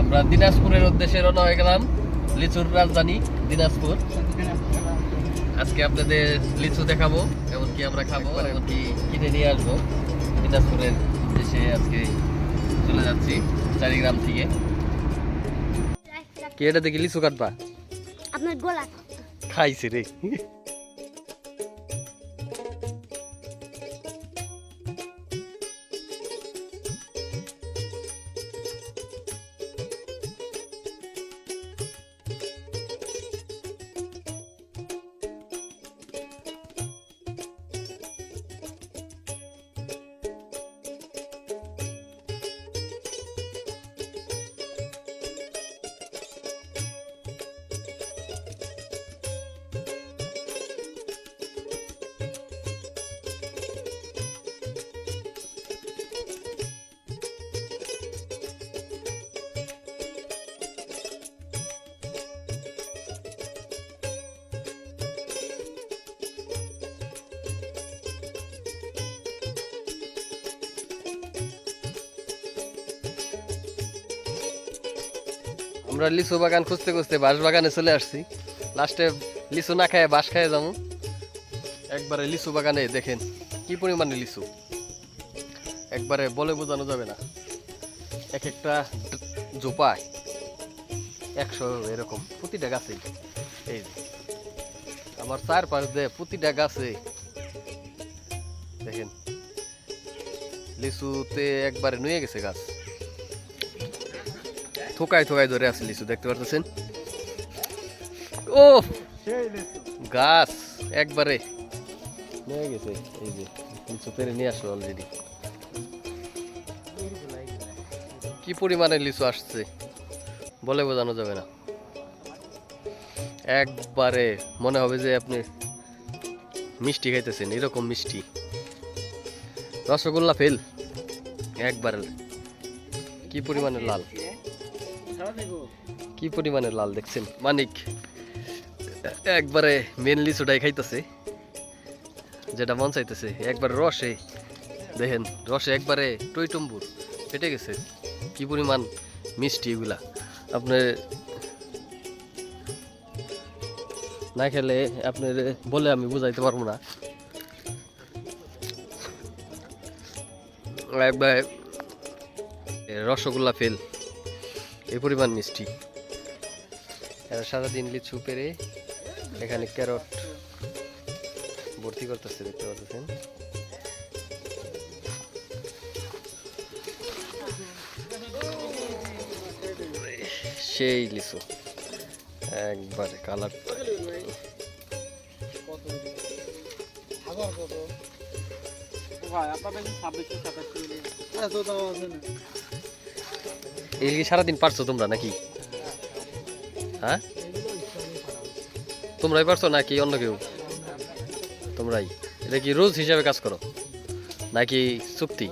আমরা দিনাজপুরের উদ্দেশ্যে রওনা হয়ে গেলাম লিচুর রাজধানী দিনাজপুর। আজকে আপনাদের লিচু দেখাবো এমনকি আমরা খাব এমনকি কিনে নিয়ে আসব। দিনাজপুরের দেশে আজকে চলে যাচ্ছি চারিগ্রাম থেকে। কে এটা দেখি লিচু কাটবা? আপনার গোলা। খাইছে রে। আমরা লিচু বাগান খুঁজতে খুঁজতে বাঁশ বাগানে চলে আসছি। লাস্টে লিচু না খায় বাঁশ খায় যাব। একবারে লিচু বাগানে দেখেন, কি পরিমাণে লিচু। একবারে বলে বোঝানো যাবে না। এক একটা জোপায় একশো এরকম প্রতিটা গাছেই এই আমার চার পাশ দিয়ে প্রতিটা গাছে দেখেন, লিচুতে একবারে নুয়ে গেছে গাছ। থোকায় থোকায় ধরে আছে লিচু দেখতে পারতেছেন? ও! গাছ একবারে। নিয়ে গেছে এই যে লিচু পেরে নিয়ে আসলো অলরেডি কি পরিমাণে লিচু আসছে? বলে বোঝানো যাবে না। একবারে মনে হবে যে আপনি মিষ্টি খাইতেছেন এরকম মিষ্টি। রসগোল্লা ফেল একবারে। কি পরিমাণে লাল? কি পরিমাণে লাল দেখছেন? মানিক, একবারে মেন লিচুটাই খাইতেছে। যেটা মন চাইতেছে, একবার রসে, দেখেন, রসে একবারে টইটম্বুর, ফেটে গেছে। কি পরিমাণ মিষ্টি এগুলা। আপনার না খেলে আপনার বলে আমি বুঝাইতে পারব না। একবার রসগোল্লা ফেল, এই পরিমাণ মিষ্টি। এরা সারাদিন লিচু পেরে এখানে ক্যারট ভর্তি করতেছে দেখতে পাচ্ছেন? সেই লিচু একবারে কালারটা এই কি সারাদিন পারছ তোমরা নাকি? হ্যাঁ? তোমরাই পারছ নাকি অন্য কেউ? তোমরাই। এটা কি রোজ হিসাবে কাজ করো? নাকি চুক্তি?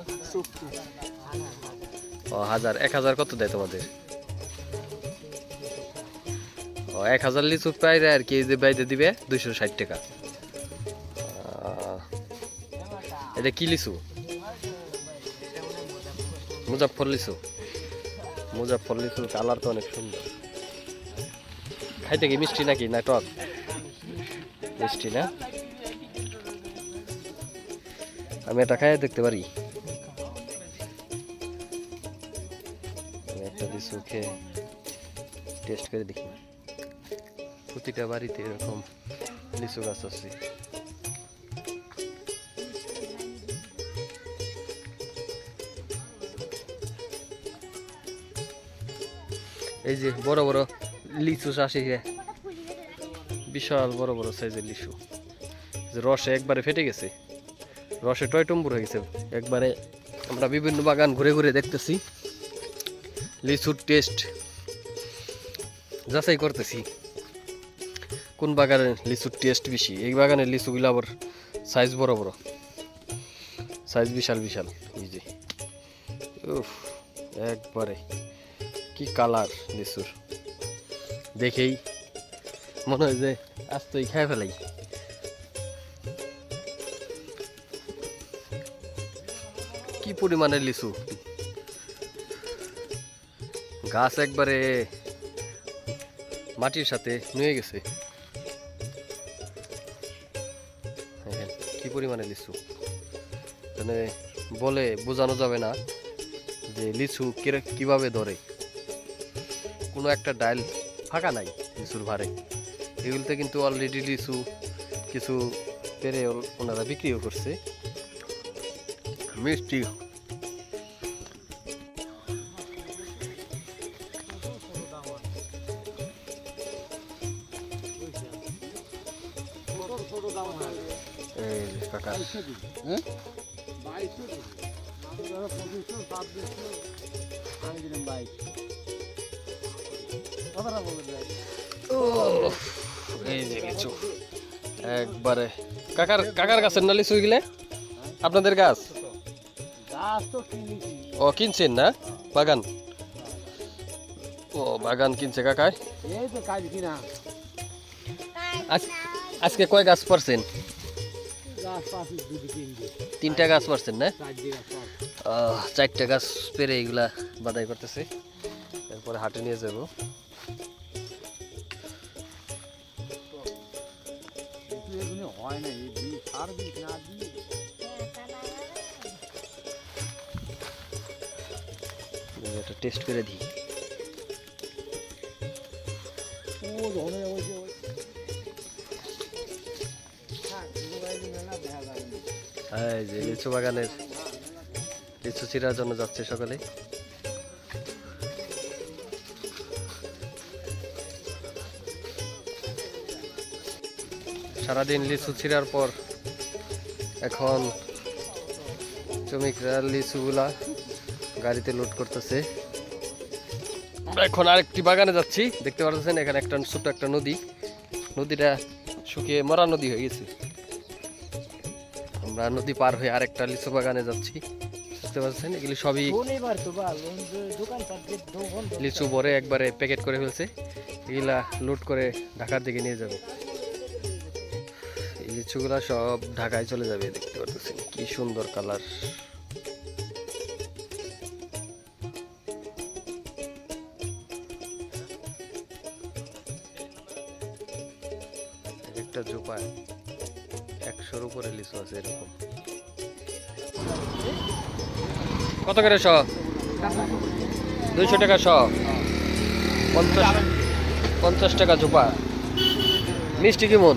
ও, হাজার। এক হাজার কত দেয় তোমাদের? ও, এক হাজার লিচু পাইলে আর কি যে বাইতে দিবে? দুইশো ষাট টাকা। এটা কি লিচু? মুজাফর লিচু। মুজাফর লিচুর কালার তো অনেক সুন্দর। খাইতে কি মিষ্টি নাকি? না টক মিষ্টি না? আমি এটা খাইয়ে দেখতে পারি। একটা লিচু খেয়ে টেস্ট করে দেখি। প্রতিটা বাড়িতে এরকম লিচু গাছ আছে। এই যে বড় বড় লিচু চাষি বিশাল বড় বড় সাইজের লিচু। যে রসে একবারে ফেটে গেছে। রসে টয়টম্বুর হয়ে গেছে। একবারে আমরা বিভিন্ন বাগান ঘুরে ঘুরে দেখতেছি। লিচুর টেস্ট যাচাই করতেছি। কোন বাগানের লিচুর টেস্ট বেশি? এই বাগানের লিচুগুলো আবার সাইজ বড় বড়। সাইজ বিশাল বিশাল। যে। উফ, একবারে কি কালার লিচুর? দেখেই মনে হয় যে আজ তো খাই ফেলাই। কি পরিমাণে লিচু? গাছ একবারে মাটির সাথে নুয়ে গেছে। কি পরিমাণে লিচু? মানে বলে বোঝানো যাবে না যে লিচু কীভাবে ধরে। কোনো একটা ডাইল ফাঁকা নাই লিচুর ভারে এগুলোতে কিন্তু অলরেডি লিচু কিছু পেরে ওনারা বিক্রিও করছে। মিষ্টি। এই যে একবারে। কাকার কাকার গাছের না লিচু গেলে আপনাদের গাছ? ও কিনছেন না? বাগান? ও বাগান কিনছে কাকায় আজ- আজকে কয় গাছ পারছেন তিনটা। গাছ পারছেন না? চারটা গাছ পেরে এগুলা বাদাই করতেছে। এরপরে হাটে নিয়ে যাব। হয় না এই বীজ সার বীজ না দিয়ে। এটা টেস্ট করে দিই ও ওই যে এই যে লিচু বাগানের লিচু চিরার জন্য যাচ্ছে সকালে। সারাদিন লিচু ছিঁড়ার পর এখন শ্রমিকরা লিচুগুলা গাড়িতে লোড করতেছে। এখন আরেকটি বাগানে যাচ্ছি। দেখতে পাচ্ছেন এখানে একটা ছোট্ট একটা নদী। নদীটা শুকিয়ে মরা নদী হয়ে গেছে। আমরা নদী পার হয়ে আরেকটা লিচু বাগানে যাচ্ছি। বুঝতে পারছেন? এগুলি সবই লিচু ভরে একবারে প্যাকেট করে ফেলছে। এগুলা লোড করে ঢাকার দিকে নিয়ে যাবে। লিচুগুলা সব ঢাকায় চলে যাবে, দেখতে পাচ্ছেন কি সুন্দর কালার। একটা জোপায় একশোর উপরে লিচু আছে এরকম। কত করে শ? দুইশো টাকা শ। পঞ্চাশ পঞ্চাশ টাকা জোপা। মিষ্টি কেমন?